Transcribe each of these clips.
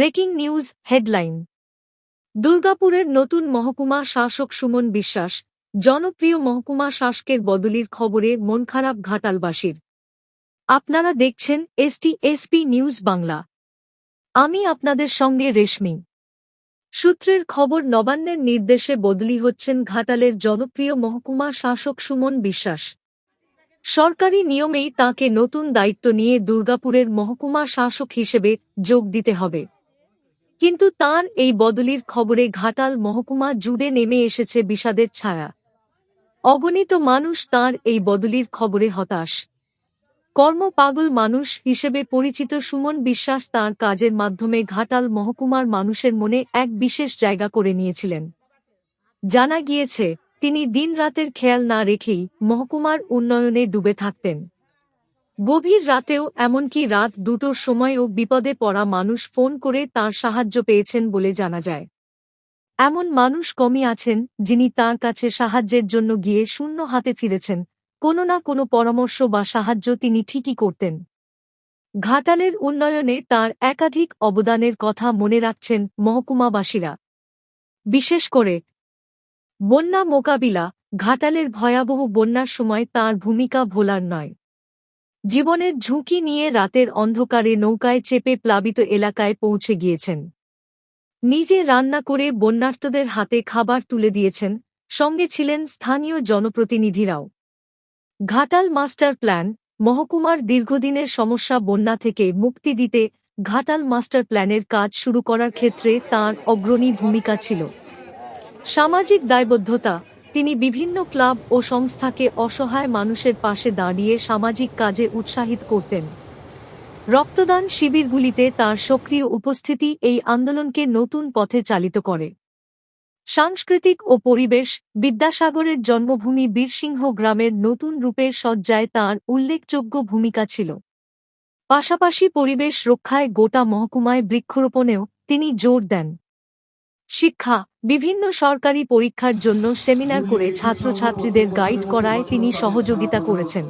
Breaking news headline. দুর্গাপুরের নতুন মহকুমা শাসক সুমন বিশ্বাস, জনপ্রিয় মহকুমা শাসকের বদলির খবরে মন খারাপ ঘাটালবাসীর। আপনারা দেখছেন এসটি এসপি নিউজ বাংলা। আমি আপনাদের সঙ্গে রেশমি। সূত্রের খবর, নবান্নের নির্দেশে বদলি হচ্ছেন ঘাটালের জনপ্রিয় মহকুমা শাসক সুমন বিশ্বাস। সরকারি নিয়মেই তাকে নতুন দায়িত্ব নিয়ে দুর্গাপুরের মহকুমা শাসক হিসেবে যোগ দিতে হবে। কিন্তু তার এই বদলির খবরে ঘাটাল মহকুমা জুড়ে নেমে এসেছে বিষাদের ছায়া। অগণিত মানুষ তার এই বদলির খবরে হতাশ। কর্মপাগল মানুষ হিসেবে পরিচিত সুমন বিশ্বাস তার কাজের মাধ্যমে ঘাটাল মহকুমার মানুষের মনে এক বিশেষ জায়গা করে নিয়েছিলেন। জানা গিয়েছে, তিনি দিনরাতের খেয়াল না রেখেই মহকুমার উন্নয়নে ডুবে থাকতেন। গভীর রাতেও এমনকি রাত দুটোর সময়ও বিপদে পড়া মানুষ ফোন করে তার সাহায্য পেয়েছেন বলে জানা যায়। এমন মানুষ কমই আছেন, যিনি তার কাছে সাহায্যের জন্য গিয়ে শূন্য হাতে ফিরেছেন, কোনো না কোনো পরামর্শ বা সাহায্য তিনি ঠিকই করতেন। ঘাটালের উন্নয়নে তার একাধিক অবদানের কথা মনে রাখছেন মহকুমাবাসীরা। বিশেষ করে, বন্যা মোকাবিলা, ঘাটালের ভয়াবহ বন্যার সময় তার ভূমিকা ভোলার নয়। জীবনের ঝুঁকি নিয়ে রাতের অন্ধকারে নৌকায় চেপে প্লাবিত এলাকায় পৌঁছে গিয়েছেন। নিজে রান্না করে বন্যার্তদের হাতে খাবার তুলে দিয়েছেন, সঙ্গে ছিলেন স্থানীয় জনপ্রতিনিধিরাও। ঘাটাল মাস্টার প্ল্যান, মহকুমার দীর্ঘদিনের সমস্যা বন্যা থেকে মুক্তি দিতে ঘাটাল মাস্টার প্ল্যানের কাজ শুরু করার ক্ষেত্রে তার অগ্রণী ভূমিকা ছিল। সামাজিক দায়বদ্ধতা তিনি বিভিন্ন ক্লাব ও সংস্থাকে অসহায় মানুষের পাশে দাঁড়িয়ে সামাজিক কাজে উৎসাহিত করতেন। রক্তদান শিবিরগুলিতে তার সক্রিয় উপস্থিতি এই আন্দোলনকে নতুন পথে চালিত করে। সাংস্কৃতিক ও পরিবেশ, বিদ্যাসাগরের জন্মভূমি বীরসিংহ গ্রামের নতুন রূপের সজ্জায় তার উল্লেখযোগ্য ভূমিকা ছিল। পাশাপাশি পরিবেশ রক্ষায় গোটা মহকুমায় বৃক্ষরোপণেও তিনি জোর দেন। শিক্ষা, বিভিন্ন সরকারি পরীক্ষার জন্য সেমিনার করে ছাত্রছাত্রীদের গাইড করায় তিনি সহযোগিতা করেছেন।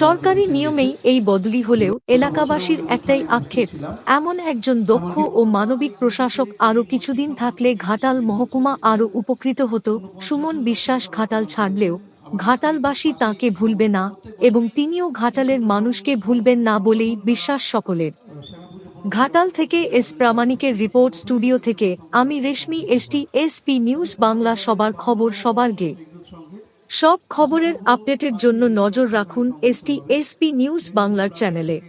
সরকারি নিয়মেই এই বদলি হলেও এলাকাবাসীর একটাই আক্ষেপ, এমন একজন দক্ষ ও মানবিক প্রশাসক আরও কিছুদিন থাকলে ঘাটাল মহকুমা আরও উপকৃত হতো, সুমন বিশ্বাস ঘাটাল ছাড়লেও ঘাটালবাসী তাকে ভুলবে না এবং তিনিও ঘাটালের মানুষকে ভুলবেন না বলেই বিশ্বাস সকলের। ঘাটাল থেকে এস প্রামাণিকের রিপোর্ট স্টুডিও থেকে আমি Reshmi, ST, SP news Bangla সবার খবর সবার গে সব খবরের আপডেটের জন্য নজর রাখুন এসটি, এসপি নিউজ বাংলার চ্যানেলে।